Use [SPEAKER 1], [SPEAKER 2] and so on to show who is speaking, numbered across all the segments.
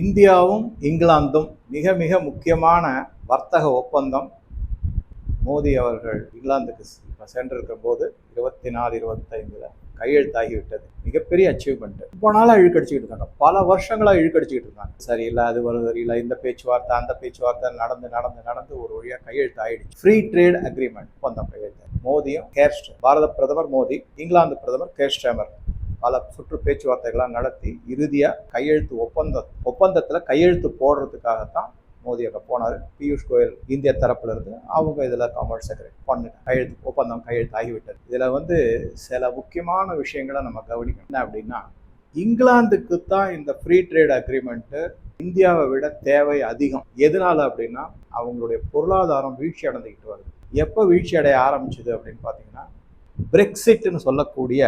[SPEAKER 1] இந்தியாவும் இங்கிலாந்தும் மிக மிக முக்கியமான வர்த்தக ஒப்பந்தம் மோடி அவர்கள் இங்கிலாந்துக்கு சென்றிருக்கும் போது இருபத்தி நாலு இருபத்தைந்தில் கையெழுத்தாகிவிட்டது மிகப்பெரிய அச்சீவ்மெண்ட் இப்போ நாளாக இழுக்கடிச்சிக்கிட்டு இருக்காங்க பல வருஷங்களாக இழுக்கடிச்சிக்கிட்டு இருக்காங்க சரியில்லை அது வருது இல்லை இந்த பேச்சுவார்த்தை அந்த பேச்சுவார்த்தை நடந்து நடந்து நடந்து ஒரு வழியாக கையெழுத்து ஆயிடுச்சு ஃப்ரீ ட்ரேட் அக்ரிமெண்ட் ஒப்பந்தம் கையெழுத்து மோடியும் கேர் பாரத பிரதமர் மோடி இங்கிலாந்து பிரதமர் கேர் ஸ்டேமர் பல சுற்று பேச்சுவார்த்தைகள்லாம் நடத்தி இறுதியாக கையெழுத்து ஒப்பந்த ஒப்பந்தத்தில் கையெழுத்து போடுறதுக்காகத்தான் மோடி அங்கே போனார் பியூஷ் கோயல் இந்திய தரப்புலேருந்து அவங்க இதில் காமர்ஸ் செக்ரட்டரி பண்ணு கையெழுத்து ஒப்பந்தம் கையெழுத்து ஆகிவிட்டது இதில் வந்து சில முக்கியமான விஷயங்களை நம்ம கவனிக்கணும் என்ன அப்படின்னா இங்கிலாந்துக்கு தான் இந்த ஃப்ரீ ட்ரேட் அக்ரிமெண்ட்டு இந்தியாவை விட தேவை அதிகம் எதனால அப்படின்னா அவங்களுடைய பொருளாதாரம் வீழ்ச்சி அடைந்துக்கிட்டு வருது எப்போ வீழ்ச்சி அடைய ஆரம்பிச்சது அப்படின்னு பார்த்தீங்கன்னா பிரெக்சிட்னு சொல்லக்கூடிய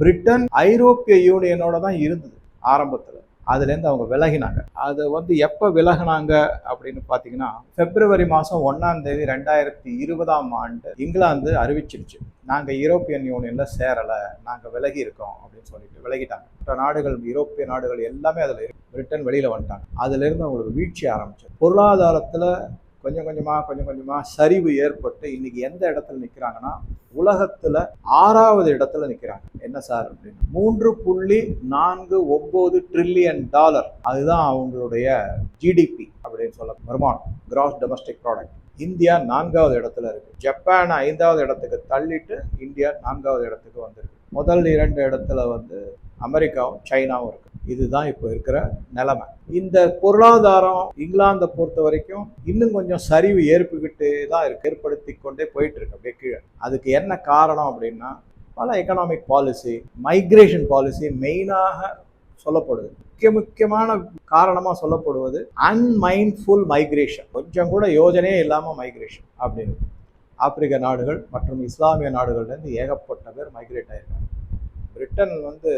[SPEAKER 1] பிரிட்டன் ஐரோப்பிய யூனியனோட தான் இருந்தது ஆரம்பத்தில் அதுலேருந்து அவங்க விலகினாங்க அது வந்து எப்போ விலகினாங்க அப்படின்னு பார்த்தீங்கன்னா பிப்ரவரி மாதம் ஒன்றாம் தேதி ரெண்டாயிரத்தி இருபதாம் ஆண்டு இங்கிலாந்து அறிவிச்சிருச்சு நாங்கள் யூரோப்பியன் யூனியனில் சேரலை நாங்கள் விலகி இருக்கோம் அப்படின்னு சொல்லிட்டு விலகிட்டாங்க மற்ற நாடுகள் யூரோப்பிய நாடுகள் எல்லாமே அதில் பிரிட்டன் வெளியில் வந்துட்டாங்க அதுலேருந்து அவங்களுக்கு வீழ்ச்சி ஆரம்பிச்சு பொருளாதாரத்தில் கொஞ்சம் கொஞ்சமாக கொஞ்சம் கொஞ்சமாக சரிவு ஏற்பட்டு இன்னைக்கு எந்த இடத்துல நிற்கிறாங்கன்னா உலகத்தில் ஆறாவது இடத்துல நிற்கிறாங்க என்ன சார் அப்படின்னு மூன்று புள்ளி நான்கு ஒம்பது ட்ரில்லியன் டாலர் அதுதான் அவங்களுடைய ஜிடிபி அப்படின்னு சொல்ல வருமானம் கிராஸ் டொமஸ்டிக் ப்ராடக்ட் இந்தியா நான்காவது இடத்துல இருக்கு ஜப்பான் ஐந்தாவது இடத்துக்கு தள்ளிட்டு இந்தியா நான்காவது இடத்துக்கு வந்திருக்கு முதல் இரண்டு இடத்துல வந்து அமெரிக்காவும் சைனாவும் இருக்கு இதுதான் இப்போ இருக்கிற நிலைமை இந்த பொருளாதாரம் இங்கிலாந்தை பொறுத்த வரைக்கும் இன்னும் கொஞ்சம் சரிவு ஏற்புகிட்டு தான் இருக்கு ஏற்படுத்தி கொண்டே போயிட்டு இருக்கு அப்படியே கீழே அதுக்கு என்ன காரணம் அப்படின்னா பல எக்கனாமிக் பாலிசி மைக்ரேஷன் பாலிசி மெயினாக சொல்லப்படுது முக்கிய முக்கியமான காரணமாக சொல்லப்படுவது அன்மைண்ட்ஃபுல் மைக்ரேஷன் கொஞ்சம் கூட யோஜனையே இல்லாமல் மைக்ரேஷன் அப்படின்னு ஆப்பிரிக்க நாடுகள் மற்றும் இஸ்லாமிய நாடுகள்லேருந்து ஏகப்பட்ட பேர் மைக்ரேட் ஆயிருக்காங்க பிரிட்டன் வந்து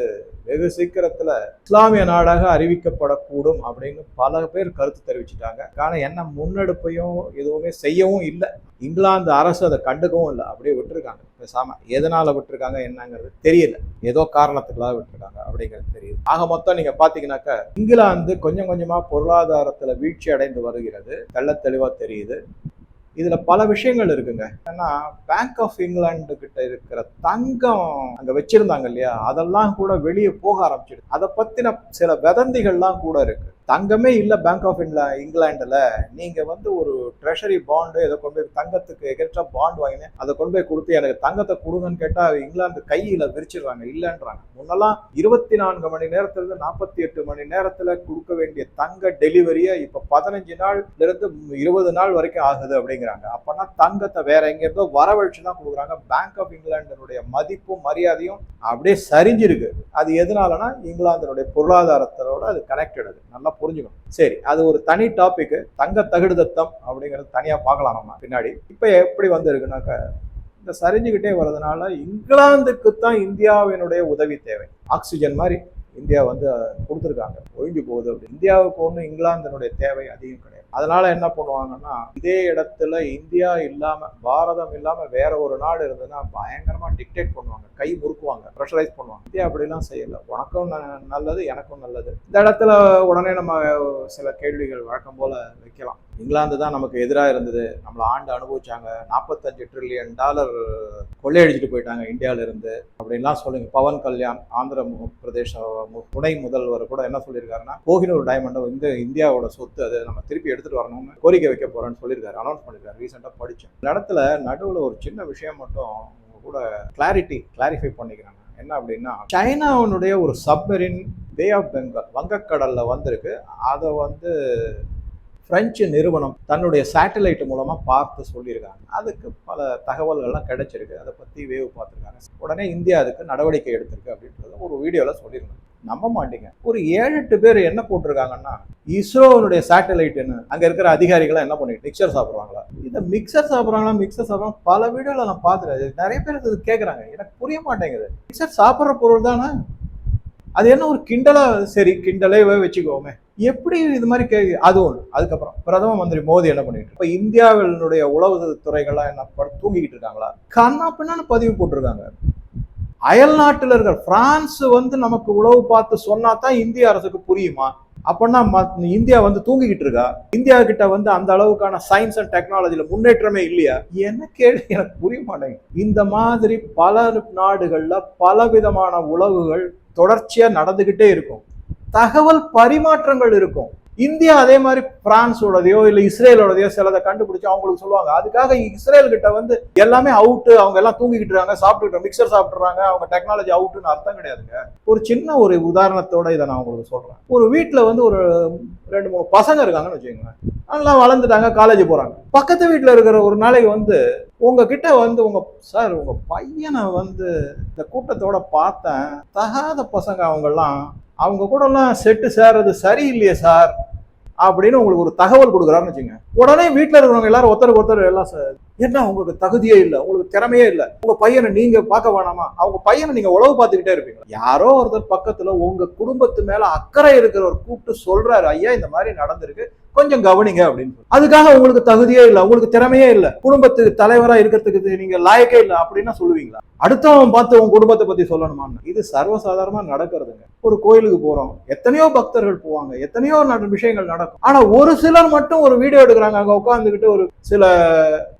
[SPEAKER 1] வெகு சீக்கிரத்தில் இஸ்லாமிய நாடாக அறிவிக்கப்படக்கூடும் அப்படின்னு பல பேர் கருத்து தெரிவிச்சிட்டாங்க ஆனால் என்ன முன்னெடுப்பையும் எதுவுமே செய்யவும் இல்லை இங்கிலாந்து அரசு அதை கண்டுக்கவும் இல்லை அப்படியே விட்டுருக்காங்க பேசாம எதனால விட்டுருக்காங்க என்னங்கிறது தெரியல ஏதோ காரணத்துக்காக விட்டுருக்காங்க அப்படிங்கிறது தெரியுது ஆக மொத்தம் நீங்க பாத்தீங்கன்னாக்க இங்கிலாந்து கொஞ்சம் கொஞ்சமா பொருளாதாரத்துல வீழ்ச்சி அடைந்து வருகிறது தெள்ள தெளிவா தெரியுது இதில் பல விஷயங்கள் இருக்குங்க ஏன்னா பேங்க் ஆஃப் இங்கிலாந்து கிட்ட இருக்கிற தங்கம் அங்கே வச்சிருந்தாங்க இல்லையா அதெல்லாம் கூட வெளியே போக ஆரம்பிச்சிடுது அதை பற்றின சில வதந்திகள்லாம் கூட இருக்குது தங்கமே இல்லை பேங்க் ஆஃப் இங்கிலா இங்கிலாண்டில் நீங்கள் வந்து ஒரு ட்ரெஷரி பாண்டு இதை கொண்டு போய் தங்கத்துக்கு எக்ஸ்ட்ரா பாண்ட் வாங்கினேன் அதை கொண்டு போய் கொடுத்து எனக்கு தங்கத்தை கொடுங்கன்னு கேட்டால் இங்கிலாந்து கையில் விரிச்சிடுறாங்க இல்லைன்றாங்க முன்னெல்லாம் இருபத்தி நான்கு மணி நேரத்துலேருந்து நாற்பத்தி எட்டு மணி நேரத்தில் கொடுக்க வேண்டிய தங்க டெலிவரியை இப்போ பதினஞ்சு நாள்லேருந்து இருபது நாள் வரைக்கும் ஆகுது அப்படிங்கிறாங்க அப்போனா தங்கத்தை வேற எங்கேருந்தோ வரவழைச்சு தான் கொடுக்குறாங்க பேங்க் ஆஃப் இங்கிலாண்டினுடைய மதிப்பும் மரியாதையும் அப்படியே சரிஞ்சிருக்கு அது எதனாலனா இங்கிலாந்தினுடைய பொருளாதாரத்தோட அது கனெக்டட் அது நல்லா நல்லா புரிஞ்சுக்கணும் சரி அது ஒரு தனி டாபிக் தங்க தகுடு தத்தம் அப்படிங்கறது தனியாக பார்க்கலாம் நம்ம பின்னாடி இப்போ எப்படி வந்திருக்குனாக்க இந்த சரிஞ்சுக்கிட்டே வர்றதுனால இங்கிலாந்துக்கு தான் இந்தியாவினுடைய உதவி தேவை ஆக்சிஜன் மாதிரி இந்தியா வந்து கொடுத்துருக்காங்க ஒழிஞ்சு போகுது அப்படி இந்தியாவுக்கு ஒன்றும் இங்கிலாந்தினுடைய தேவை அதிகம் கிடையாது அதனால என்ன பண்ணுவாங்கன்னா இதே இடத்துல இந்தியா இல்லாம பாரதம் இல்லாம வேற ஒரு நாடு இருந்ததுன்னா பயங்கரமா டிக்டேட் பண்ணுவாங்க கை முறுக்குவாங்க ப்ரெஷரைஸ் பண்ணுவாங்க இந்தியா அப்படிலாம் செய்யல உனக்கும் நல்லது எனக்கும் நல்லது இந்த இடத்துல உடனே நம்ம சில கேள்விகள் வழக்கம் போல வைக்கலாம் இங்கிலாந்து தான் நமக்கு எதிராக இருந்தது நம்மளை ஆண்டு அனுபவிச்சாங்க நாற்பத்தஞ்சு ட்ரில்லியன் டாலர் கொள்ளையடிச்சிட்டு போயிட்டாங்க இந்தியாவிலிருந்து அப்படின்லாம் சொல்லுங்க பவன் கல்யாண் ஆந்திர பிரதேச துணை முதல்வர் கூட என்ன சொல்லியிருக்காருன்னா கோகினூர் டைமண்ட் வந்து இந்தியாவோட சொத்து அது நம்ம திருப்பி எடுத்து எடுத்துட்டு வரணும்னு கோரிக்கை வைக்க போறேன்னு சொல்லியிருக்காரு அனௌன்ஸ் பண்ணியிருக்காரு ரீசெண்டாக படித்தேன் இந்த இடத்துல நடுவில் ஒரு சின்ன விஷயம் மட்டும் கூட கிளாரிட்டி கிளாரிஃபை பண்ணிக்கிறாங்க என்ன அப்படின்னா சைனாவுடைய ஒரு சப்மரின் பே ஆஃப் பெங்கால் வங்கக்கடலில் வந்திருக்கு அதை வந்து பிரெஞ்சு நிறுவனம் தன்னுடைய சேட்டலைட் மூலமாக பார்த்து சொல்லியிருக்காங்க அதுக்கு பல தகவல்கள்லாம் கிடைச்சிருக்கு அதை பற்றி வேவு பார்த்துருக்காங்க உடனே இந்தியா அதுக்கு நடவடிக்கை எடுத்திருக்கு அப்படின்றத ஒரு வீடியோவில் சொல்லியிருந்தாங்க நம்ப மாட்டீங்க ஒரு ஏழு எட்டு பேர் என்ன போட்டிருக்காங்கன்னா இஸ்ரோனுடைய சேட்டலைட் என்ன அங்கே இருக்கிற அதிகாரிகளாம் என்ன பண்ணிட்டு மிக்சர் சாப்பிட்றாங்களா இந்த மிக்சர் சாப்பிட்றாங்களா மிக்சர் சாப்பிட்றாங்க பல வீடியோவில் நான் பார்த்துருக்கேன் நிறைய பேர் இது கேட்குறாங்க எனக்கு புரிய மாட்டேங்குது மிக்சர் சாப்பிட்ற பொருள் தானே அது என்ன ஒரு கிண்டலாக சரி கிண்டலே வச்சுக்கோமே எப்படி இது மாதிரி கேள்வி அது ஒன்று அதுக்கப்புறம் பிரதம மந்திரி மோடி என்ன பண்ணிட்டு இப்போ இந்தியாவினுடைய உளவு துறைகள்லாம் என்ன தூங்கிக்கிட்டு இருக்காங்களா கண்ணா பின்னான்னு பதிவு போட்டிருக்காங்க அயல் நாட்டில் இருக்கிற பிரான்ஸ் வந்து நமக்கு உளவு பார்த்து சொன்னா தான் இந்திய அரசுக்கு புரியுமா அப்படின்னா இந்தியா வந்து தூங்கிக்கிட்டு இருக்கா இந்தியா கிட்ட வந்து அந்த அளவுக்கான சயின்ஸ் அண்ட் டெக்னாலஜியில் முன்னேற்றமே இல்லையா என்ன கேள்வி எனக்கு புரிய மாட்டேங்குது இந்த மாதிரி பல நாடுகளில் விதமான உளவுகள் தொடர்ச்சியாக நடந்துக்கிட்டே இருக்கும் தகவல் பரிமாற்றங்கள் இருக்கும் இந்தியா அதே மாதிரி பிரான்ஸோடதையோ இல்லை இஸ்ரேலோடதையோ சிலதை கண்டுபிடிச்சு அவங்களுக்கு சொல்லுவாங்க அதுக்காக இஸ்ரேல் கிட்ட வந்து எல்லாமே அவுட்டு அவங்க எல்லாம் தூங்கிக்கிட்டு இருக்காங்க சாப்பிட்டு மிக்சர் சாப்பிட்றாங்க அவங்க டெக்னாலஜி அவுட்டுன்னு அர்த்தம் கிடையாதுங்க ஒரு சின்ன ஒரு உதாரணத்தோட இதை நான் உங்களுக்கு சொல்றேன் ஒரு வீட்டில் வந்து ஒரு ரெண்டு மூணு பசங்க இருக்காங்கன்னு வச்சுக்கோங்களேன் நல்லா வளர்ந்துட்டாங்க காலேஜ் போறாங்க பக்கத்து வீட்டில் இருக்கிற ஒரு நாளைக்கு வந்து உங்ககிட்ட வந்து உங்க சார் உங்க பையனை வந்து இந்த கூட்டத்தோட பார்த்தேன் தகாத பசங்க அவங்கெல்லாம் அவங்க கூடலாம் செட்டு சேர்றது சரியில்லையே சார் அப்படின்னு உங்களுக்கு ஒரு தகவல் கொடுக்குறாங்கன்னு வச்சுங்க உடனே வீட்டில் இருக்கிறவங்க எல்லாரும் ஒருத்தருக்கு ஒருத்தர் எல்லாம் சார் என்ன உங்களுக்கு தகுதியே இல்லை உங்களுக்கு திறமையே இல்லை உங்க பையனை நீங்க பார்க்க வேணாமா அவங்க பையனை நீங்க உழவு பார்த்துக்கிட்டே இருப்பீங்க யாரோ ஒருத்தர் பக்கத்துல உங்க குடும்பத்து மேல அக்கறை இருக்கிறவர் கூப்பிட்டு சொல்றாரு ஐயா இந்த மாதிரி நடந்திருக்கு கொஞ்சம் கவனிங்க அப்படின்னு அதுக்காக உங்களுக்கு தகுதியே இல்லை உங்களுக்கு திறமையே இல்லை குடும்பத்துக்கு தலைவரா இருக்கிறதுக்கு நீங்க லாயக்கே இல்லை அப்படின்னா சொல்லுவீங்களா அடுத்தவன் பார்த்து உன் குடும்பத்தை பத்தி சொல்லணுமா இது சர்வசாதாரமா நடக்கிறதுங்க ஒரு கோயிலுக்கு போறோம் எத்தனையோ பக்தர்கள் போவாங்க எத்தனையோ விஷயங்கள் நடக்கும் ஆனா ஒரு சிலர் மட்டும் ஒரு வீடியோ எடுக்கிறாங்க அங்க உட்காந்துக்கிட்டு ஒரு சில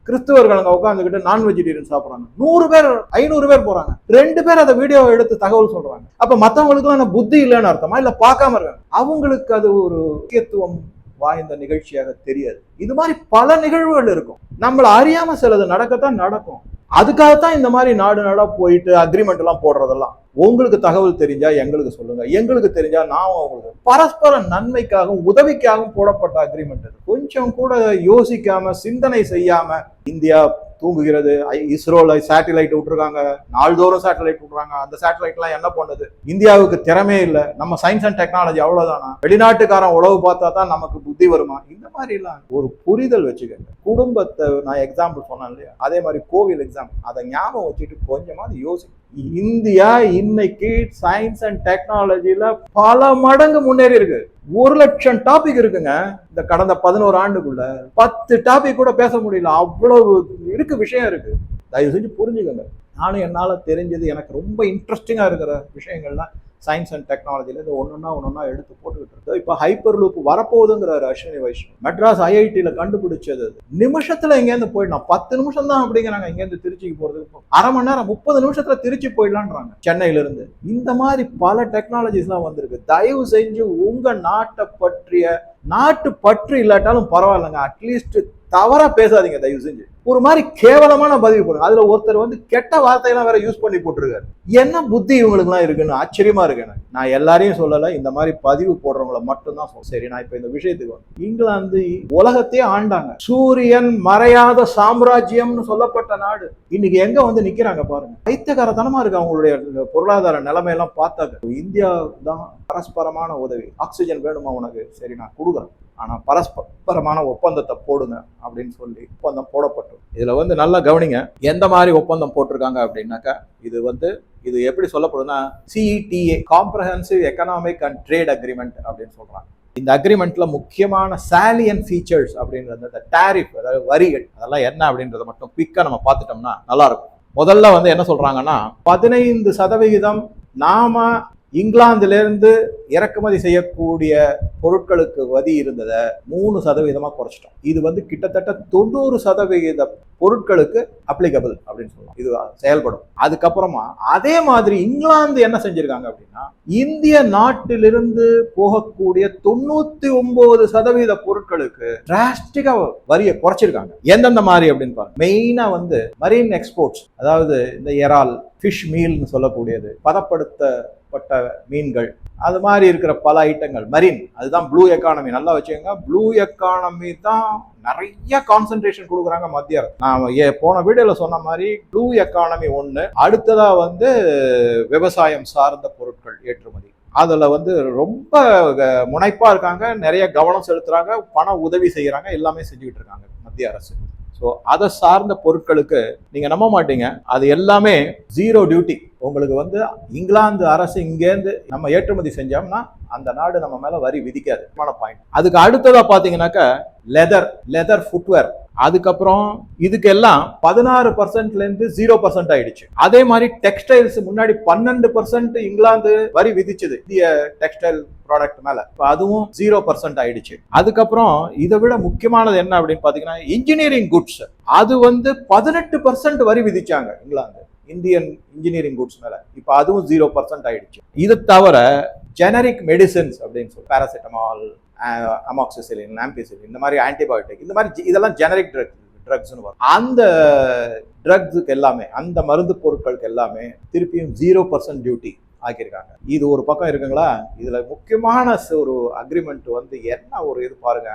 [SPEAKER 1] கிறிஸ்துவர்கள் அங்க உட்காந்துக்கிட்டு நான் வெஜிடேரியன் சாப்பிட்றாங்க நூறு பேர் ஐநூறு பேர் போறாங்க ரெண்டு பேர் அதை வீடியோ எடுத்து தகவல் சொல்றாங்க அப்ப மத்தவங்களுக்கு புத்தி இல்லைன்னு அர்த்தமா இல்ல பார்க்காம இருக்காங்க அவங்களுக்கு அது ஒரு முக்கியத்துவம் வாய்ந்த நிகழ்ச்சியாக தெரியாது இது மாதிரி பல நிகழ்வுகள் இருக்கும் நம்மளை அறியாம சிலது நடக்கத்தான் நடக்கும் அதுக்காகத்தான் இந்த மாதிரி நாடு நாடா போயிட்டு அக்ரிமெண்ட் எல்லாம் போடுறதெல்லாம் உங்களுக்கு தகவல் தெரிஞ்சா எங்களுக்கு சொல்லுங்க எங்களுக்கு தெரிஞ்சா நான் உங்களுக்கு பரஸ்பர நன்மைக்காகவும் உதவிக்காகவும் போடப்பட்ட அக்ரிமெண்ட் கொஞ்சம் கூட யோசிக்காம சிந்தனை செய்யாம இந்தியா தூங்குகிறது இஸ்ரோல சேட்டலைட் விட்டுருக்காங்க நாள்தோறும் சேட்டலைட் விட்டுறாங்க அந்த சேட்டலைட்லாம் என்ன பண்ணுது இந்தியாவுக்கு திறமே இல்லை நம்ம சயின்ஸ் அண்ட் டெக்னாலஜி அவ்வளோதானா வெளிநாட்டுக்காரன் உழவு பார்த்தா தான் நமக்கு புத்தி வருமா இந்த மாதிரிலாம் ஒரு புரிதல் வச்சுக்கோங்க குடும்பத்தை நான் எக்ஸாம்பிள் சொன்னேன் இல்லையா அதே மாதிரி கோவில் எக்ஸாம்பிள் அதை ஞாபகம் வச்சுட்டு கொஞ்சமாவது யோசிக்கும் இந்தியா இன்னைக்கு சயின்ஸ் அண்ட் டெக்னாலஜியில பல மடங்கு முன்னேறி இருக்கு ஒரு லட்சம் டாபிக் இருக்குங்க இந்த கடந்த பதினோரு ஆண்டுக்குள்ள பத்து டாபிக் கூட பேச முடியல அவ்வளவு இருக்கு விஷயம் இருக்கு தயவு செஞ்சு புரிஞ்சுக்கங்க நானும் என்னால் தெரிஞ்சது எனக்கு ரொம்ப இன்ட்ரெஸ்டிங்கா இருக்கிற விஷயங்கள்லாம் சயின்ஸ் அண்ட் டெக்னாலஜியில் இதை ஒன்றுனா ஒன்றுனா எடுத்து போட்டுக்கிட்டு இருக்கு இப்போ ஹைப்பர் லூப் வரப்போகுதுங்கிறாரு அஸ்வினி வைஷ்ணவ் மெட்ராஸ் ஐஐடியில் கண்டுபிடிச்சது நிமிஷத்தில் இங்கேருந்து போயிடலாம் பத்து நிமிஷம் தான் அப்படிங்கிறாங்க இங்கேருந்து திருச்சிக்கு போகிறதுக்கு அரை மணி நேரம் முப்பது நிமிஷத்தில் திருச்சி போயிடலான்றாங்க சென்னையிலிருந்து இந்த மாதிரி பல டெக்னாலஜிஸ்லாம் வந்திருக்கு தயவு செஞ்சு உங்கள் நாட்டை பற்றிய நாட்டு பற்று இல்லாட்டாலும் பரவாயில்லைங்க அட்லீஸ்ட் தவறா பேசாதீங்க தயவு செஞ்சு ஒரு மாதிரி கேவலமான பதிவு போடுங்க அதுல ஒருத்தர் வந்து கெட்ட வார்த்தையெல்லாம் வேற யூஸ் பண்ணி போட்டிருக்காரு என்ன புத்தி இவங்களுக்குலாம் இருக்குன்னு ஆச்சரியமா இருக்கு எனக்கு நான் எல்லாரையும் சொல்லல இந்த மாதிரி பதிவு போடுறவங்கள மட்டும்தான் தான் சரி நான் இப்ப இந்த விஷயத்துக்கு இங்கிலாந்து உலகத்தையே ஆண்டாங்க சூரியன் மறையாத சாம்ராஜ்யம்னு சொல்லப்பட்ட நாடு இன்னைக்கு எங்க வந்து நிக்கிறாங்க பாருங்க பைத்தியகாரத்தனமா இருக்கு அவங்களுடைய பொருளாதார நிலைமையெல்லாம் பார்த்தாங்க இந்தியா தான் பரஸ்பரமான உதவி ஆக்சிஜன் வேணுமா உனக்கு சரி நான் கொடுக்குறேன் ஆனால் பரஸ்பரமான ஒப்பந்தத்தை போடுங்க அப்படின்னு சொல்லி ஒப்பந்தம் போடப்பட்டோம் இதில் வந்து நல்லா கவனிங்க எந்த மாதிரி ஒப்பந்தம் போட்டிருக்காங்க அப்படின்னாக்கா இது வந்து இது எப்படி சொல்லப்படுதுன்னா CETA comprehensive economic and trade agreement அப்படின்னு சொல்கிறாங்க இந்த அக்ரிமெண்ட்ல முக்கியமான சேலியன் ஃபீச்சர்ஸ் அப்படின்றது அந்த டேரிஃப் அதாவது வரிகள் அதெல்லாம் என்ன அப்படின்றத மட்டும் குவிக்காக நம்ம பார்த்துட்டோம்னா நல்லா இருக்கும் முதல்ல வந்து என்ன சொல்றாங்கன்னா பதினைந்து சதவிகிதம் நாம இங்கிலாந்துலேருந்து இறக்குமதி செய்யக்கூடிய பொருட்களுக்கு வரி இருந்ததை மூணு சதவீதமாக குறைச்சிட்டோம் இது வந்து கிட்டத்தட்ட தொண்ணூறு சதவிகித பொருட்களுக்கு அப்ளிகபிள் அப்படின்னு சொல்லலாம் இது செயல்படும் அதுக்கப்புறமா அதே மாதிரி இங்கிலாந்து என்ன செஞ்சிருக்காங்க அப்படின்னா இந்திய நாட்டிலிருந்து போகக்கூடிய தொண்ணூத்தி ஒன்பது சதவீத பொருட்களுக்கு டிராஸ்டிக்கா வரியை குறைச்சிருக்காங்க எந்தெந்த மாதிரி அப்படின்னு பாருங்க மெயினா வந்து மரீன் எக்ஸ்போர்ட்ஸ் அதாவது இந்த எறால் ஃபிஷ் மீல்னு சொல்லக்கூடியது பதப்படுத்த பட்ட மீன்கள் அது மாதிரி இருக்கிற பல ஐட்டங்கள் மரீன் அதுதான் ப்ளூ எக்கானமி நல்லா வச்சுக்கோங்க ப்ளூ எக்கானமி தான் நிறைய கான்சன்ட்ரேஷன் கொடுக்குறாங்க மத்திய அரசு நான் போன வீடியோவில் சொன்ன மாதிரி ப்ளூ எக்கானமி ஒன்று அடுத்ததாக வந்து விவசாயம் சார்ந்த பொருட்கள் ஏற்றுமதி அதில் வந்து ரொம்ப முனைப்பாக இருக்காங்க நிறைய கவனம் செலுத்துகிறாங்க பண உதவி செய்கிறாங்க எல்லாமே செஞ்சுக்கிட்டு இருக்காங்க மத்திய அரசு ஸோ அதை சார்ந்த பொருட்களுக்கு நீங்கள் நம்ப மாட்டீங்க அது எல்லாமே ஜீரோ டியூட்டி உங்களுக்கு வந்து இங்கிலாந்து அரசு இங்கேருந்து நம்ம ஏற்றுமதி செஞ்சோம்னா அந்த நாடு நம்ம மேலே வரி விதிக்காது பாயிண்ட் அதுக்கு அடுத்ததாக பாத்தீங்கன்னாக்க லெதர் லெதர் ஃபுட்வேர் அதுக்கப்புறம் இதுக்கெல்லாம் பதினாறு பர்சன்ட்லேருந்து ஜீரோ பர்சன்ட் ஆயிடுச்சு அதே மாதிரி டெக்ஸ்டைல்ஸ் முன்னாடி பன்னெண்டு பர்சன்ட் இங்கிலாந்து வரி விதிச்சது இந்திய டெக்ஸ்டைல் ப்ராடக்ட் மேல இப்போ அதுவும் ஜீரோ பர்சன்ட் ஆயிடுச்சு அதுக்கப்புறம் இதை விட முக்கியமானது என்ன அப்படின்னு பார்த்தீங்கன்னா இன்ஜினியரிங் குட்ஸ் அது வந்து பதினெட்டு பர்சன்ட் வரி விதிச்சாங்க இங்கிலாந்து இந்தியன் இன்ஜினியரிங் குட்ஸ் மேல இப்போ அதுவும் ஜீரோ பர்சன்ட் ஆயிடுச்சு இது தவிர ஜெனரிக் மெடிசன்ஸ் அப்படின்னு சொல்லி பேராசிட்டமால் அமாக்சிசிலின் ஆம்பிசிலின் இந்த மாதிரி ஆன்டிபயோட்டிக் இந்த மாதிரி இதெல்லாம் ஜெனரிக் ட்ரக் ட்ரக்ஸ்னு வரும் அந்த ட்ரக்ஸுக்கு எல்லாமே அந்த மருந்து பொருட்களுக்கு எல்லாமே திருப்பியும் ஜீரோ பர்சன்ட் டியூட்டி ஆக்கியிருக்காங்க இது ஒரு பக்கம் இருக்குங்களா இதுல முக்கியமான ஒரு அக்ரிமெண்ட் வந்து என்ன ஒரு இது பாருங்க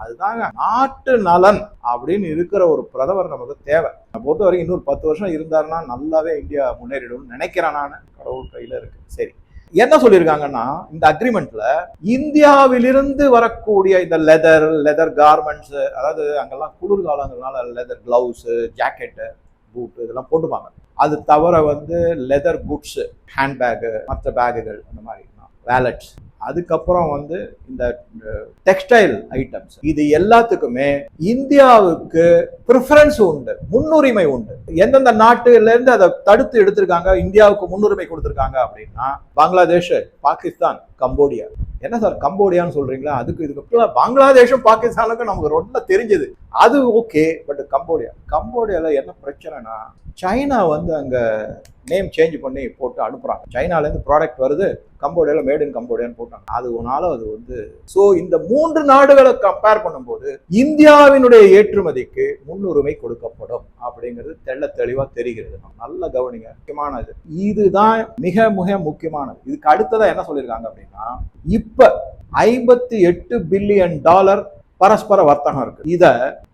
[SPEAKER 1] அதுதாங்க நாட்டு நலன் அப்படின்னு இருக்கிற ஒரு பிரதமர் நமக்கு தேவை பொறுத்த வரைக்கும் இன்னொரு பத்து வருஷம் இருந்தாருன்னா நல்லாவே இந்தியா முன்னேறிடும் நினைக்கிறேன் நான் கடவுள் கையில இருக்கு சரி என்ன சொல்லியிருக்காங்கன்னா இந்த அக்ரிமெண்ட்ல இந்தியாவிலிருந்து வரக்கூடிய இந்த லெதர் லெதர் கார்மெண்ட்ஸு அதாவது அங்கெல்லாம் குளிர்காலங்கிறதுனால லெதர் கிளவுஸ் ஜாக்கெட்டு பூட்டு இதெல்லாம் போட்டுப்பாங்க அது தவிர வந்து லெதர் குட்ஸு ஹேண்ட்பேக்கு மற்ற பேகுகள் அந்த மாதிரி வேலட்ஸ் அதுக்கப்புறம் வந்து இந்த டெக்ஸ்டைல் ஐட்டம்ஸ் இது எல்லாத்துக்குமே இந்தியாவுக்கு ப்ரிஃபரன்ஸ் உண்டு முன்னுரிமை உண்டு எந்தெந்த நாட்டுலேருந்து அதை தடுத்து எடுத்திருக்காங்க இந்தியாவுக்கு முன்னுரிமை கொடுத்துருக்காங்க அப்படின்னா பங்களாதேஷ் பாகிஸ்தான் கம்போடியா என்ன சார் கம்போடியான்னு சொல்றீங்களா அதுக்கு இதுக்கு பங்களாதேஷும் பாகிஸ்தானுக்கும் நமக்கு ரொம்ப தெரிஞ்சது அது ஓகே பட் கம்போடியா கம்போடியாவில் என்ன பிரச்சனைனா சைனா வந்து அங்கே நேம் சேஞ்ச் பண்ணி போட்டு அனுப்புகிறாங்க சைனாலேருந்து ப்ராடக்ட் வருது கம்போடியாவில் மேட் இன் கம்போடியான்னு போட்டாங்க அது அது வந்து ஸோ இந்த மூன்று நாடுகளை கம்பேர் பண்ணும்போது இந்தியாவினுடைய ஏற்றுமதிக்கு முன்னுரிமை கொடுக்கப்படும் அப்படிங்கிறது தெள்ள தெளிவாக தெரிகிறது நல்ல கவனிங்க முக்கியமானது இதுதான் மிக மிக முக்கியமானது இதுக்கு அடுத்ததாக என்ன சொல்லியிருக்காங்க அப்படின்னா இப்போ ஐம்பத்தி எட்டு பில்லியன் டாலர் பரஸ்பர வர்த்தகம் இருக்கு இதை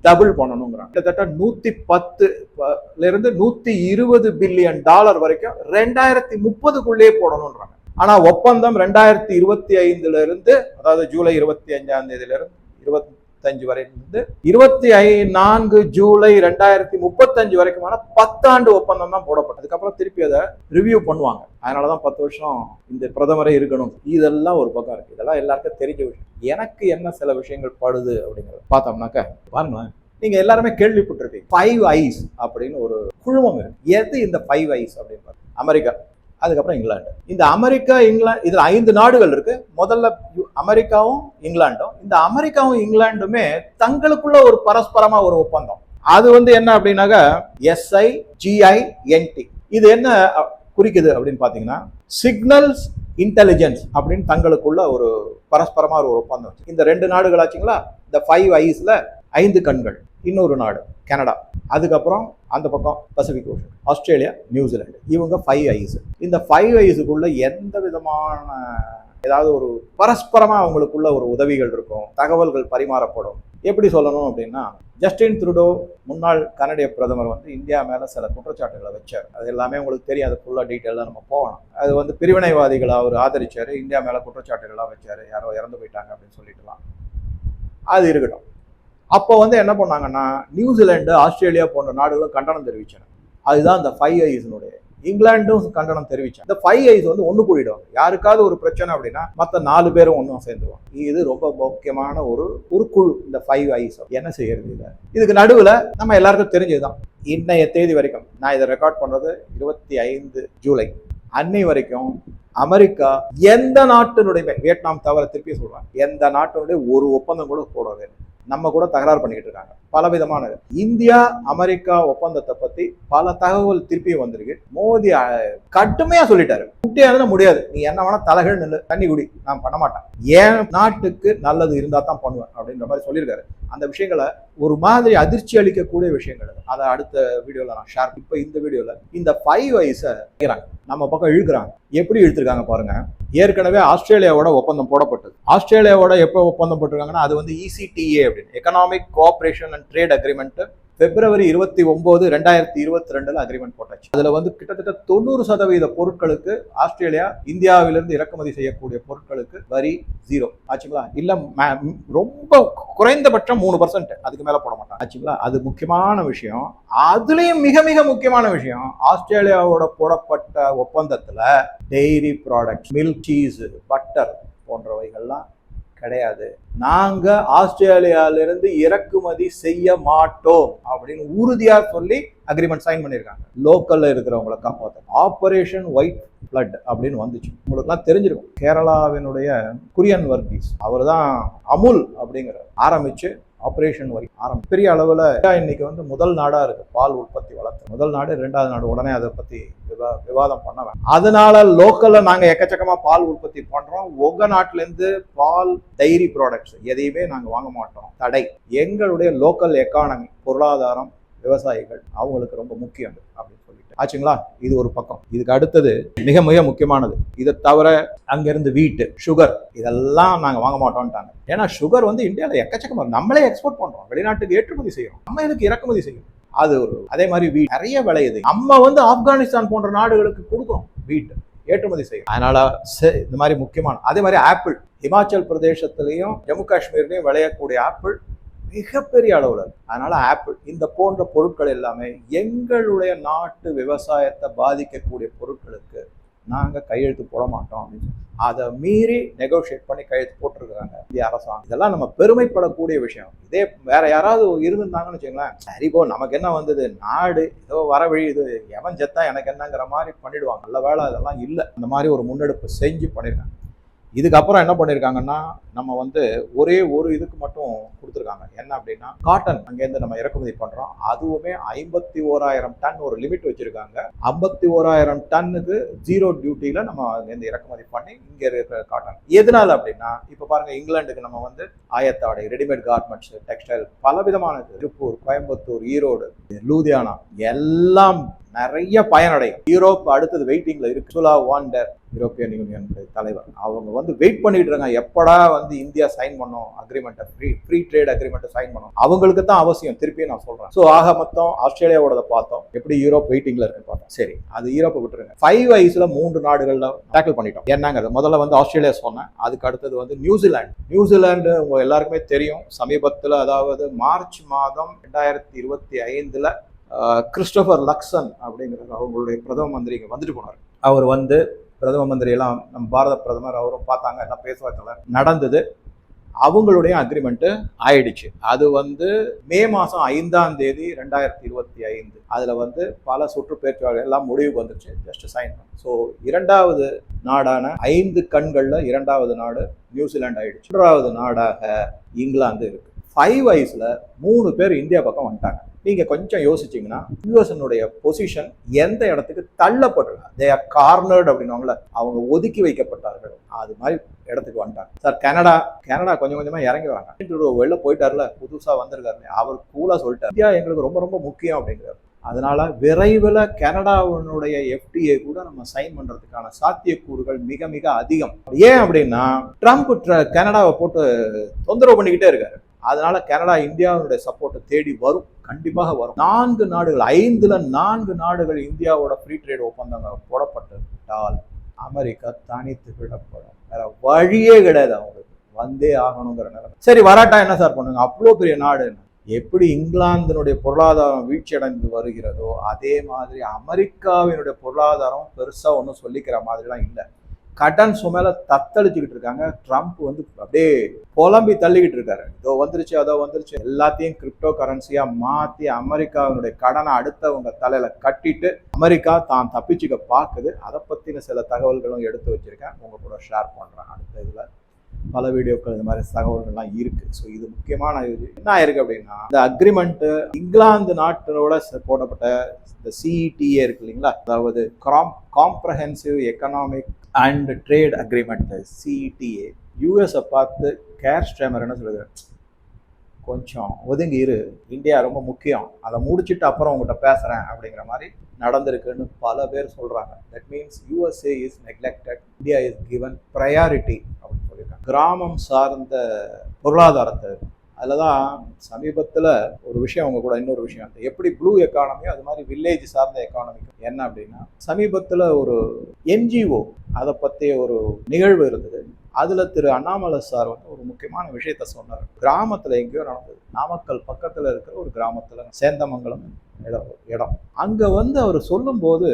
[SPEAKER 1] டபுள் பண்ணணுங்கிறாங்க கிட்டத்தட்ட நூத்தி பத்துல இருந்து நூத்தி இருபது பில்லியன் டாலர் வரைக்கும் ரெண்டாயிரத்தி முப்பதுக்குள்ளேயே போடணும்ன்றாங்க ஆனா ஒப்பந்தம் ரெண்டாயிரத்தி இருபத்தி ஐந்துல இருந்து அதாவது ஜூலை இருபத்தி அஞ்சாம் தேதியில இருந்து இருபத்தி முப்பத்தஞ்சு வரை இருந்து இருபத்தி ஐ நான்கு ஜூலை ரெண்டாயிரத்தி முப்பத்தஞ்சு வரைக்குமான பத்தாண்டு ஒப்பந்தம் தான் போடப்படும் அதுக்கப்புறம் திருப்பி அதை ரிவ்யூ பண்ணுவாங்க அதனாலதான் பத்து வருஷம் இந்த பிரதமரே இருக்கணும் இதெல்லாம் ஒரு பக்கம் இருக்கு இதெல்லாம் எல்லாருக்கும் தெரிஞ்ச விஷயம் எனக்கு என்ன சில விஷயங்கள் படுது அப்படிங்கிறத பார்த்தோம்னாக்க பாருங்களேன் நீங்க எல்லாருமே கேள்விப்பட்டிருக்கீங்க ஃபைவ் ஐஸ் அப்படின்னு ஒரு குழுமம் இருக்கு எது இந்த ஃபைவ் ஐஸ் அப்படின்னு அமெரிக்கா அதுக்கப்புறம் இங்கிலாந்து இந்த அமெரிக்கா இங்கிலாந்து இதில் ஐந்து நாடுகள் இருக்கு முதல்ல அமெரிக்காவும் இங்கிலாண்டும் இந்த அமெரிக்காவும் இங்கிலாண்டுமே தங்களுக்குள்ள ஒரு பரஸ்பரமா ஒரு ஒப்பந்தம் அது வந்து என்ன அப்படின்னாக்கா எஸ்ஐ ஜிஐ என்டி இது என்ன குறிக்குது அப்படின்னு பார்த்தீங்கன்னா சிக்னல்ஸ் இன்டெலிஜென்ஸ் அப்படின்னு தங்களுக்குள்ள ஒரு பரஸ்பரமாக ஒரு ஒப்பந்தம் இந்த ரெண்டு நாடுகள் ஆச்சுங்களா இந்த ஃபைவ் ஐஸ்ல ஐந்து கண்கள் இன்னொரு நாடு கனடா அதுக்கப்புறம் அந்த பக்கம் பசிபிக் ஓஷன் ஆஸ்திரேலியா நியூசிலாண்டு இவங்க ஃபைவ் ஐஸ் இந்த ஃபைவ் ஐஸுக்குள்ள எந்த விதமான ஏதாவது ஒரு பரஸ்பரமாக அவங்களுக்குள்ள ஒரு உதவிகள் இருக்கும் தகவல்கள் பரிமாறப்படும் எப்படி சொல்லணும் அப்படின்னா ஜஸ்டின் த்ருடோ முன்னாள் கனடிய பிரதமர் வந்து இந்தியா மேலே சில குற்றச்சாட்டுகளை வச்சார் அது எல்லாமே உங்களுக்கு தெரியும் அது ஃபுல்லாக டீட்டெயிலாக நம்ம போகணும் அது வந்து பிரிவினைவாதிகளை அவர் ஆதரிச்சார் இந்தியா மேலே குற்றச்சாட்டுகளாக வச்சார் யாரோ இறந்து போயிட்டாங்க அப்படின்னு சொல்லிட்டுலாம் அது இருக்கட்டும் அப்போ வந்து என்ன பண்ணாங்கன்னா நியூசிலாண்டு ஆஸ்திரேலியா போன்ற நாடுகளும் கண்டனம் தெரிவிச்சாங்க அதுதான் அந்த ஃபைவ் ஐஸ்னுடைய இங்கிலாண்டும் கண்டனம் தெரிவிச்சாங்க இந்த ஃபைவ் ஐஸ் வந்து ஒன்று கூடிடுவாங்க யாருக்காவது ஒரு பிரச்சனை அப்படின்னா மற்ற நாலு பேரும் ஒன்றும் சேர்ந்துருவாங்க இது ரொம்ப முக்கியமான ஒரு ஒரு குழு இந்த ஃபைவ் ஐஸ் என்ன செய்யறது இதை இதுக்கு நடுவில் நம்ம எல்லாருக்கும் தெரிஞ்சதுதான் இன்னைய தேதி வரைக்கும் நான் இதை ரெக்கார்ட் பண்ணுறது இருபத்தி ஐந்து ஜூலை அன்னை வரைக்கும் அமெரிக்கா எந்த நாட்டினுடைய வியட்நாம் தவிர திருப்பி சொல்கிறேன் எந்த நாட்டினுடைய ஒரு ஒப்பந்தம் கூட போடவே நம்ம கூட தகராறு பண்ணிக்கிட்டு இருக்காங்க பல விதமான இந்தியா அமெரிக்கா ஒப்பந்தத்தை பத்தி பல தகவல் திருப்பி வந்திருக்கு மோடி கட்டுமையா சொல்லிட்டாரு குட்டியாதுல முடியாது நீ என்ன வேணா தலைகள் நில்லு தண்ணி குடி நான் பண்ண மாட்டேன் என் நாட்டுக்கு நல்லது இருந்தா தான் பண்ணுவேன் அப்படின்ற மாதிரி சொல்லியிருக்காரு அந்த விஷயங்களை ஒரு மாதிரி அதிர்ச்சி அளிக்கக்கூடிய விஷயங்கள் அதை அடுத்த வீடியோவில் நான் ஷேர் இப்போ இந்த வீடியோவில் இந்த ஃபைவ் வயசை நம்ம பக்கம் இழுக்கிறாங்க எப்படி இழுத்துருக்காங்க பாருங்க ஏற்கனவே ஆஸ்திரேலியாவோட ஒப்பந்தம் போடப்பட்டது ஆஸ்திரேலியாவோட எப்போ ஒப்பந்தம் போட்டிருக்காங்கன்னா அது வந்து இசிடிஏ e அப்படின்னு economic cooperation and trade agreement பிப்ரவரி இருபத்தி ஒன்பது ரெண்டாயிரத்தி இருபத்தி ரெண்டுல அக்ரிமெண்ட் போட்டாச்சு அதுல வந்து கிட்டத்தட்ட தொண்ணூறு சதவீத பொருட்களுக்கு ஆஸ்திரேலியா இந்தியாவிலிருந்து இறக்குமதி செய்யக்கூடிய பொருட்களுக்கு வரி ஜீரோ ஆச்சுங்களா இல்ல ரொம்ப குறைந்தபட்சம் மூணு பர்சன்ட் அதுக்கு மேல போட மாட்டாங்க ஆச்சுங்களா அது முக்கியமான விஷயம் அதுலயும் மிக மிக முக்கியமான விஷயம் ஆஸ்திரேலியாவோட போடப்பட்ட ஒப்பந்தத்துல dairy products milk cheese butter போன்றவைகள்லாம் கிடையாது நாங்க ஆஸ்திரேலியாவிலிருந்து இறக்குமதி செய்ய மாட்டோம் அப்படின்னு உறுதியா சொல்லி அக்ரிமெண்ட் சைன் பண்ணியிருக்காங்க லோக்கல்ல இருக்கிறவங்களை காப்பாற்ற ஆபரேஷன் ஒயிட் பிளட் அப்படின்னு வந்துச்சு உங்களுக்குலாம் தெரிஞ்சிருக்கும் கேரளாவினுடைய குரியன் வர்கீஸ் அவர் தான் அமுல் அப்படிங்கிற ஆரம்பிச்சு ஆப்ரேஷன் வரி ஆரம்பி பெரிய அளவில் இன்னைக்கு வந்து முதல் நாடாக இருக்குது பால் உற்பத்தி வளர்த்து முதல் நாடு ரெண்டாவது நாடு உடனே அதை பற்றி விவா விவாதம் பண்ணலாம் அதனால லோக்கலில் நாங்கள் எக்கச்சக்கமாக பால் உற்பத்தி பண்ணுறோம் உங்கள் நாட்டிலேருந்து பால் டைரி ப்ராடக்ட்ஸ் எதையுமே நாங்கள் வாங்க மாட்டோம் தடை எங்களுடைய லோக்கல் எக்கானமி பொருளாதாரம் விவசாயிகள் அவங்களுக்கு ரொம்ப முக்கியம் அப்படின்னு சொல்லி ஆச்சுங்களா இது ஒரு பக்கம் இதுக்கு அடுத்தது மிக மிக முக்கியமானது இதை தவிர அங்கிருந்து வீட்டு சுகர் இதெல்லாம் நாங்கள் வாங்க மாட்டோம்ட்டாங்க ஏன்னா சுகர் வந்து இந்தியாவில் எக்கச்சக்கமாக நம்மளே எக்ஸ்போர்ட் பண்ணுறோம் வெளிநாட்டுக்கு ஏற்றுமதி செய்கிறோம் நம்ம இதுக்கு இறக்குமதி செய்யணும் அது ஒரு அதே மாதிரி வீட் நிறைய விளையுது நம்ம வந்து ஆப்கானிஸ்தான் போன்ற நாடுகளுக்கு கொடுக்குறோம் வீட்டு ஏற்றுமதி செய்யும் அதனால இந்த மாதிரி முக்கியமான அதே மாதிரி ஆப்பிள் இமாச்சல் பிரதேசத்திலையும் ஜம்மு காஷ்மீர்லையும் விளையக்கூடிய ஆப்பிள் மிகப்பெரிய அளவில் இருக்கு அதனால ஆப்பிள் இந்த போன்ற பொருட்கள் எல்லாமே எங்களுடைய நாட்டு விவசாயத்தை பாதிக்கக்கூடிய பொருட்களுக்கு நாங்கள் கையெழுத்து போட மாட்டோம் அப்படின்னு அதை மீறி நெகோஷியேட் பண்ணி கையெழுத்து போட்டிருக்காங்க இந்திய அரசாங்கம் இதெல்லாம் நம்ம பெருமைப்படக்கூடிய விஷயம் இதே வேற யாராவது இருந்திருந்தாங்கன்னு வச்சுங்களேன் சரிபோ நமக்கு என்ன வந்தது நாடு ஏதோ வர வழியுது இது எவன் செத்தா எனக்கு என்னங்கிற மாதிரி பண்ணிடுவாங்க நல்ல வேலை அதெல்லாம் இல்லை அந்த மாதிரி ஒரு முன்னெடுப்பு செஞ்சு பண்ணியிருக்காங்க இதுக்கப்புறம் என்ன பண்ணியிருக்காங்கன்னா நம்ம வந்து ஒரே ஒரு இதுக்கு மட்டும் கொடுத்துருக்காங்க என்ன அப்படின்னா காட்டன் அங்கேருந்து நம்ம இறக்குமதி பண்ணுறோம் அதுவுமே ஐம்பத்தி ஓராயிரம் டன் ஒரு லிமிட் வச்சுருக்காங்க ஐம்பத்தி ஓராயிரம் டன்னுக்கு ஜீரோ டியூட்டியில் நம்ம அங்கேருந்து இறக்குமதி பண்ணி இங்கே இருக்கிற காட்டன் எதனால அப்படின்னா இப்போ பாருங்கள் இங்கிலாந்துக்கு நம்ம வந்து ஆயத்தாடை ரெடிமேட் கார்மெண்ட்ஸ் டெக்ஸ்டைல் பல விதமான திருப்பூர் கோயம்புத்தூர் ஈரோடு லூதியானா எல்லாம் நிறைய பயனடையும் யூரோப் அடுத்தது வெயிட்டிங்ல இருக்கு சுலா வாண்டர் யூரோப்பியன் யூனியன் தலைவர் அவங்க வந்து வெயிட் பண்ணிட்டு இருக்காங்க எப்படா வந்து இந்தியா சைன் பண்ணும் அக்ரிமெண்ட்டை ஃப்ரீ ஃப்ரீ ட்ரேட் அக்ரிமெண்ட்டை சைன் பண்ணும் அவங்களுக்கு தான் அவசியம் திருப்பி நான் சொல்றேன் ஸோ ஆக மொத்தம் ஆஸ்திரேலியாவோட பார்த்தோம் எப்படி யூரோப் வெயிட்டிங்ல இருக்கு பார்த்தோம் சரி அது யூரோப்பை விட்டுருங்க ஃபைவ் ஐஸ்ல மூன்று நாடுகள்ல டேக்கிள் பண்ணிட்டோம் என்னங்கிறது முதல்ல வந்து ஆஸ்திரேலியா சொன்னேன் அதுக்கு அடுத்தது வந்து நியூசிலாந்து நியூசிலாந்து உங்க எல்லாருக்குமே தெரியும் சமீபத்தில் அதாவது மார்ச் மாதம் ரெண்டாயிரத்தி இருபத்தி ஐந்துல கிறிஸ்டோஃபர் லக்சன் அப்படிங்கிறது அவங்களுடைய பிரதம மந்திரி இங்கே வந்துட்டு போனார் அவர் வந்து பிரதம மந்திரி எல்லாம் நம்ம பாரத பிரதமர் அவரும் பார்த்தாங்க எல்லாம் பேசுவார்த்தில் நடந்தது அவங்களுடைய அக்ரிமெண்ட்டு ஆயிடுச்சு அது வந்து மே மாதம் ஐந்தாம் தேதி ரெண்டாயிரத்தி இருபத்தி ஐந்து அதில் வந்து பல சுற்று பேச்சுவாளர்கள் எல்லாம் முடிவுக்கு வந்துருச்சு ஜஸ்ட் சைன் பண்ணி ஸோ இரண்டாவது நாடான ஐந்து கண்களில் இரண்டாவது நாடு நியூசிலாந்து ஆயிடுச்சு மூன்றாவது நாடாக இங்கிலாந்து இருக்குது ஃபைவ் வயசில் மூணு பேர் இந்தியா பக்கம் வந்துட்டாங்க நீங்கள் கொஞ்சம் யோசிச்சிங்கன்னா யூஎஸ்னுடைய பொசிஷன் எந்த இடத்துக்கு தள்ளப்படுறாங்க தே ஆர் கார்னர்டு அவங்க ஒதுக்கி வைக்கப்பட்டார்கள் அது மாதிரி இடத்துக்கு வந்துட்டாங்க சார் கனடா கனடா கொஞ்சம் கொஞ்சமாக இறங்கி வராங்க வெளில போயிட்டார்ல புதுசாக வந்திருக்காரு அவர் கூலாக சொல்லிட்டார் இந்தியா எங்களுக்கு ரொம்ப ரொம்ப முக்கியம் அப்படிங்கிறார் அதனால விரைவில் கனடாவினுடைய எஃப்டிஏ கூட நம்ம சைன் பண்றதுக்கான சாத்தியக்கூறுகள் மிக மிக அதிகம் ஏன் அப்படின்னா ட்ரம்ப் கனடாவை போட்டு தொந்தரவு பண்ணிக்கிட்டே இருக்காரு அதனால கனடா இந்தியாவினுடைய சப்போர்ட்டை தேடி வரும் கண்டிப்பாக வரும் நான்கு நாடுகள் ஐந்துல நான்கு நாடுகள் இந்தியாவோட ஃப்ரீ ட்ரேட் ஒப்பந்தங்கள் போடப்பட்டுவிட்டால் அமெரிக்கா தனித்து விடப்படும் வேற வழியே கிடையாது அவங்களுக்கு வந்தே ஆகணுங்கிற நேரம் சரி வராட்டா என்ன சார் பண்ணுங்க அவ்வளோ பெரிய நாடு எப்படி இங்கிலாந்தினுடைய பொருளாதாரம் வீழ்ச்சியடைந்து வருகிறதோ அதே மாதிரி அமெரிக்காவினுடைய பொருளாதாரம் பெருசாக ஒன்றும் சொல்லிக்கிற மாதிரிலாம் இல்லை கடன் சுமையில தத்தளிச்சுக்கிட்டு இருக்காங்க ட்ரம்ப் வந்து அப்படியே புலம்பி தள்ளிக்கிட்டு இருக்காரு இதோ வந்துருச்சு அதோ வந்துருச்சு எல்லாத்தையும் கிரிப்டோ கரன்சியா மாத்தி அமெரிக்காவினுடைய கடனை அடுத்தவங்க தலையில கட்டிட்டு அமெரிக்கா தான் தப்பிச்சுக்க பார்க்குது அதை பத்தின சில தகவல்களும் எடுத்து வச்சிருக்கேன் உங்க கூட ஷேர் பண்றேன் அடுத்த இதுல பல வீடியோக்கள் இந்த மாதிரி தகவல்கள்லாம் இருக்குது ஸோ இது முக்கியமான இது என்ன ஆயிருக்கு அப்படின்னா இந்த அக்ரிமெண்ட்டு இங்கிலாந்து நாட்டினோட போடப்பட்ட இந்த சிஇடிஏ e இருக்கு இல்லைங்களா அதாவது கிராம் comprehensive economic and trade agreement CETA யூஎஸை பார்த்து கேர் ஸ்ட்ரேமர்னு சொல்லுது கொஞ்சம் ஒதுங்கி இரு இந்தியா ரொம்ப முக்கியம் அதை முடிச்சுட்டு அப்புறம் உங்கள்கிட்ட பேசுகிறேன் அப்படிங்கிற மாதிரி நடந்திருக்குன்னு பல பேர் சொல்கிறாங்க that means USA is neglected India is given priority அப்படின்னு சொல்லியிருக்காங்க கிராமம் சார்ந்த பொருளாதாரத்தை அதில் தான் சமீபத்தில் ஒரு விஷயம் அவங்க கூட இன்னொரு விஷயம் அந்த எப்படி ப்ளூ எக்கானமியோ அது மாதிரி வில்லேஜ் சார்ந்த எக்கானமிக்கு என்ன அப்படின்னா சமீபத்தில் ஒரு என்ஜிஓ அதை பற்றிய ஒரு நிகழ்வு இருந்தது அதில் திரு அண்ணாமலை சார் வந்து ஒரு முக்கியமான விஷயத்த சொன்னார் கிராமத்தில் எங்கேயோ நடந்தது நாமக்கல் பக்கத்தில் இருக்கிற ஒரு கிராமத்தில் சேந்தமங்கலம் இடம் அங்கே வந்து அவர் சொல்லும்போது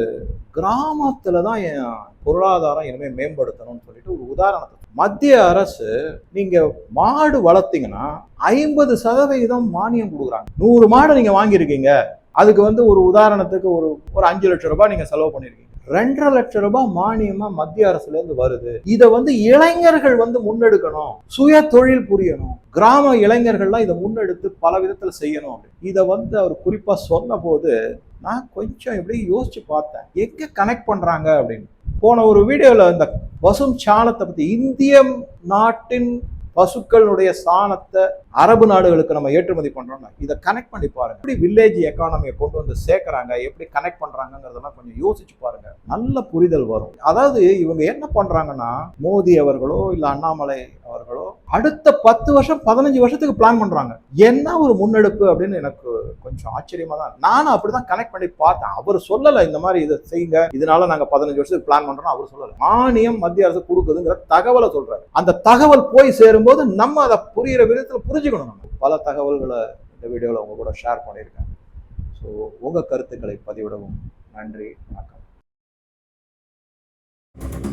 [SPEAKER 1] கிராமத்தில் தான் என் பொருளாதாரம் இனிமேல் மேம்படுத்தணும்னு சொல்லிட்டு ஒரு உதாரணத்தை மத்திய அரசு நீங்க மாடு வளர்த்தீங்கன்னா ஐம்பது சதவிகிதம் மானியம் கொடுக்குறாங்க நூறு மாடு நீங்க வாங்கியிருக்கீங்க அதுக்கு வந்து ஒரு உதாரணத்துக்கு ஒரு ஒரு அஞ்சு லட்சம் ரூபாய் நீங்க செலவு பண்ணிருக்கீங்க ரெண்டரை லட்சம் ரூபாய் மானியமா மத்திய அரசுல இருந்து வருது இதை வந்து இளைஞர்கள் வந்து முன்னெடுக்கணும் சுய தொழில் புரியணும் கிராம இளைஞர்கள்லாம் இதை முன்னெடுத்து பல விதத்துல செய்யணும் இதை வந்து அவர் குறிப்பா சொன்ன போது நான் கொஞ்சம் எப்படி யோசிச்சு பார்த்தேன் எங்க கனெக்ட் பண்றாங்க அப்படின்னு போன ஒரு வீடியோவில் இந்த பசும் சாணத்தை பற்றி இந்திய நாட்டின் பசுக்களுடைய சாணத்தை அரபு நாடுகளுக்கு நம்ம ஏற்றுமதி பண்ணுறோம்னா இதை கனெக்ட் பண்ணி பாருங்க எப்படி வில்லேஜ் எக்கானமியை கொண்டு வந்து சேர்க்குறாங்க எப்படி கனெக்ட் பண்ணுறாங்கங்கிறதெல்லாம் கொஞ்சம் யோசிச்சு பாருங்க நல்ல புரிதல் வரும் அதாவது இவங்க என்ன பண்ணுறாங்கன்னா மோடி அவர்களோ இல்லை அண்ணாமலை அவர்களோ அடுத்த பத்து வருஷம் பதினஞ்சு வருஷத்துக்கு பிளான் பண்ணுறாங்க என்ன ஒரு முன்னெடுப்பு அப்படின்னு எனக்கு கொஞ்சம் ஆச்சரியமாக தான் நானும் அப்படி தான் கனெக்ட் பண்ணி பார்த்தேன் அவர் சொல்லலை இந்த மாதிரி இதை செய்யுங்க இதனால நாங்கள் பதினஞ்சு வருஷத்துக்கு பிளான் பண்ணுறோம் அவர் சொல்லலை மானியம் மத்திய அரசு கொடுக்குதுங்கிற தகவலை சொல்கிறார் அந்த தகவல் போய் சேரும்போது நம்ம அதை புரியிற விதத்தில் புரிஞ்சு தெரிஞ்சுக்கணும் நம்ம பல தகவல்களை இந்த வீடியோவில் உங்கள் கூட ஷேர் பண்ணியிருக்கேன் ஸோ உங்கள் கருத்துக்களை பதிவிடவும் நன்றி வணக்கம்